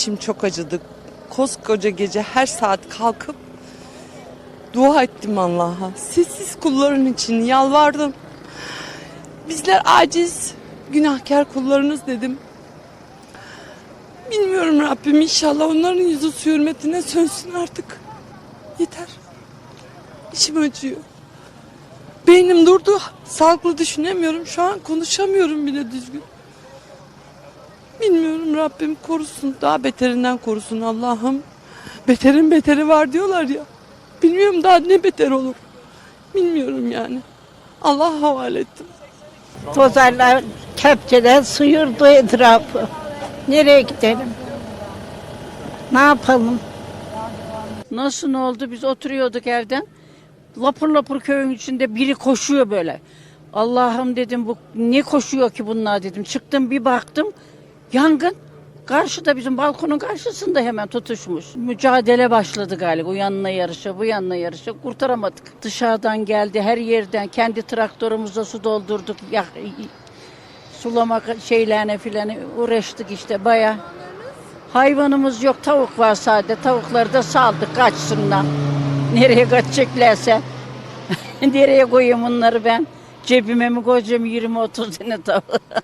içim çok acıdı. Koskoca gece her saat kalkıp dua ettim Allah'a. Sessiz kulların için yalvardım. Bizler aciz, günahkar kullarınız dedim. Bilmiyorum Rabbim inşallah onların yüzü su hürmetine sönsün artık. Yeter. İçim acıyor. Beynim durdu. Sağlıklı düşünemiyorum. Şu an konuşamıyorum bile düzgün. Bilmiyorum Rabbim korusun. Daha beterinden korusun Allah'ım. Beterin beteri var diyorlar ya. Bilmiyorum daha ne beter olur. Bilmiyorum yani. Allah'a havale ettim. Dozerler kepçeden sıyırdı etrafı. Nereye gidelim? Ne yapalım? Nasıl ne oldu? Biz oturuyorduk evden. Lapır lapır köyün içinde biri koşuyor böyle. Allah'ım dedim bu ne koşuyor ki bunlar dedim. Çıktım bir baktım yangın. Karşıda bizim balkonun karşısında hemen tutuşmuş. Mücadele başladı galiba. O yanına yarışa, bu yanına yarışa. Kurtaramadık. Dışarıdan geldi her yerden. Kendi traktörümüzde su doldurduk. Ya, sulama şeylerine filan uğraştık işte baya. Hayvanımız yok, tavuk var sadece. Tavukları da saldık kaçsınlar. Nereye kaçacaklarsa. Nereye koyayım onları ben? Cebime mi koyacağım 20-30 tane tavuk?